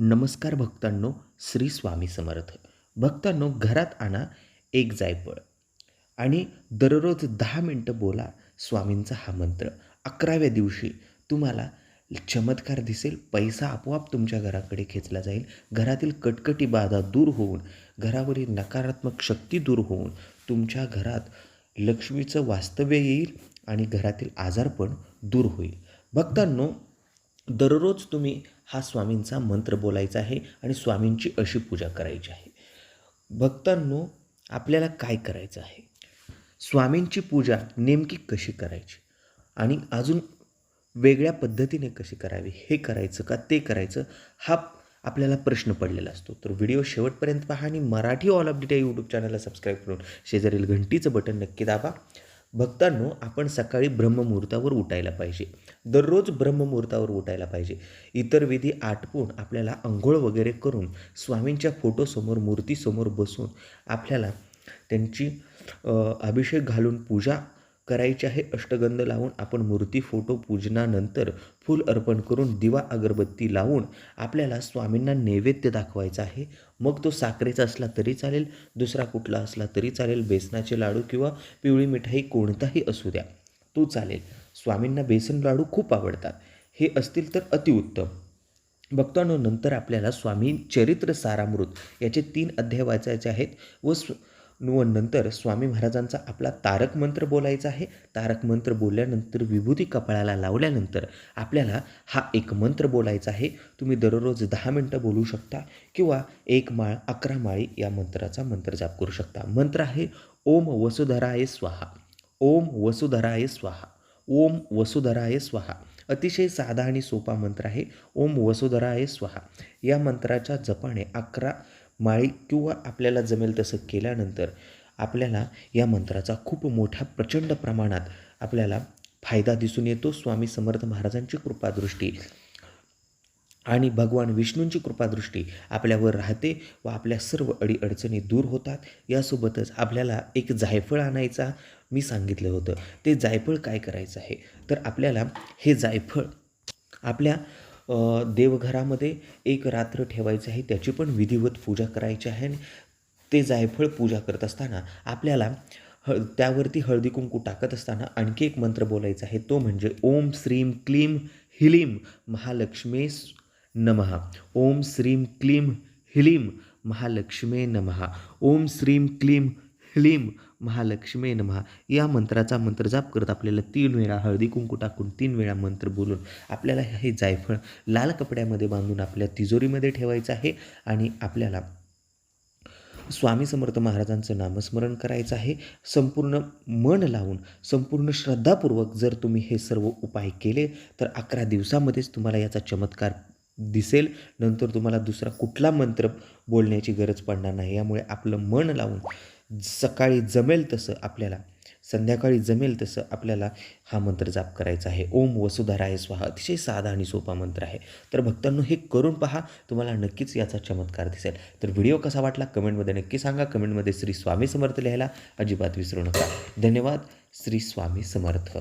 नमस्कार भक्तांनो श्री स्वामी समर्थ. भक्तांनो घरात आणा एक जायफळ. आणि दररोज दहा मिनटं बोला स्वामींचा हा मंत्र. अकराव्या दिवशी तुम्हाला चमत्कार दिसेल पैसा आपोआप तुमच्या घराकडे खेचला जाईल. घरातील कटकटी बाधा दूर होऊन घरावरील नकारात्मक शक्ती दूर होऊन तुमच्या घरात लक्ष्मीचं वास्तव्य येईल आणि घरातील आजारपण दूर होईल. भक्तांनो दररोज तुम्ही हा स्वामींचा मंत्र बोलायचा आहे आणि स्वामींची अशी पूजा करायची आहे. भक्तांनो आपल्याला काय करायचं आहे? स्वामींची पूजा नेमकी कशी करायची? आणि अजून वेगळ्या पद्धतीने कशी करावी? हे करायचं का ते करायचं? हा आपल्याला प्रश्न पडलेला असतो. तर व्हिडिओ शेवटपर्यंत पहा आणि मराठी ऑल ऑफ या यूट्यूब चॅनलला सबस्क्राईब करून शेजारील घंटीचं बटन नक्की दाबा. भक्तांनो आपण सकाळी ब्रह्ममुहूर्तावर उठायला पाहिजे. दररोज ब्रह्ममुहूर्तावर उठायला पाहिजे. इतर विधी आटपून आपल्याला आंघोळ वगैरे करून स्वामींच्या फोटोसमोर मूर्तीसमोर बसून आपल्याला त्यांची अभिषेक घालून पूजा करायची आहे अष्टगंध लावून आपण मूर्ती फोटो पूजनानंतर फूल अर्पण करून दिवा अगरबत्ती लावून आपल्याला स्वामींना नैवेद्य दाखवायचा आहे. मग तो साखरेचा असला तरी चालेल दुसरा कुठला असला तरी चालेल बेसनाचे लाडू किंवा पिवळी मिठाई कोणताही असू द्या तो चालेल. स्वामींना बेसन लाडू खूप आवडतात. हे असतील तर अतिउत्तम भक्तांनो नंतर आपल्याला स्वामी चरित्र सारामृत याचे तीन अध्याय वाचायचे आहेत व स्व व नंतर स्वामी महाराजांचा आपला तारक मंत्र बोलायचा आहे. तारक मंत्र बोलल्यानंतर विभूती कपाळाला लावल्यानंतर आपल्याला हा एक मंत्र बोलायचा आहे. तुम्ही दररोज दहा मिनटं बोलू शकता किंवा एक माळ अकरा माळी या मंत्राचा मंत्र जाप करू शकता. मंत्र आहे ओम वसुधराय स्वाहा. ओम वसुधराय स्वाहा. ओम वसुधराय स्वाहा. अतिशय साधा आणि सोपा मंत्र आहे. ओम वसुधराय स्वाहा. या मंत्राच्या जपाने अकरा माळी किंवा आपल्याला जमेल तसं केल्यानंतर आपल्याला या मंत्राचा खूप मोठ्या प्रचंड प्रमाणात आपल्याला फायदा दिसून येतो. स्वामी समर्थ महाराजांची कृपादृष्टी आणि भगवान विष्णूंची कृपादृष्टी आपल्यावर राहते व आपल्या सर्व अडीअडचणी दूर होतात. यासोबतच आपल्याला एक जायफळ आणायचा मी सांगितलं होतं. ते जायफळ काय करायचं आहे? तर आपल्याला हे जायफळ आपल्या देवघरामध्ये एक रात्र ठेवायचं आहे त्याची पण विधिवत पूजा करायची आहे. आणि ते जायफळ पूजा करत असताना आपल्याला हळ त्यावरती हळदी कुंकू टाकत असताना आणखी एक मंत्र बोलायचा आहे. तो म्हणजे ओम श्रीम क्लीम हिलीम महालक्ष्मीस नमः. ओम श्रीम क्लीम हिलीम महालक्ष्मे नमः. ओम श्रीम क्लीम हिलीम महालक्ष्मी नमहा या मंत्राचा मंत्र जाप करत आपल्याला तीन वेळा हळदी कुंकू टाकून तीन वेळा मंत्र बोलून आपल्याला हे जायफळ लाल कपड्यामध्ये बांधून आपल्या तिजोरीमध्ये ठेवायचं आहे आणि आपल्याला स्वामी समर्थ महाराजांचं नामस्मरण करायचं आहे. संपूर्ण मन लावून संपूर्ण श्रद्धापूर्वक जर तुम्ही हे सर्व उपाय केले तर अकरा दिवसामध्येच तुम्हाला याचा चमत्कार दिसेल. नंतर तुम्हाला दुसरा कुठला मंत्र बोलण्याची गरज पडणार नाही. यामुळे आपलं मन लावून सकाळी जमेल तसं आपल्याला संध्याकाळी जमेल तसं आपल्याला हा मंत्र जाप करायचा आहे. ओम वसुधाराय स्वाहा. अतिशय साधा आणि सोपा मंत्र आहे. तर भक्तांनो हे करून पहा तुम्हाला नक्कीच याचा चमत्कार दिसेल. तर व्हिडिओ कसा वाटला कमेंटमध्ये नक्की सांगा. कमेंटमध्ये श्री स्वामी समर्थ लिहायला अजिबात विसरू नका. धन्यवाद. श्री स्वामी समर्थ.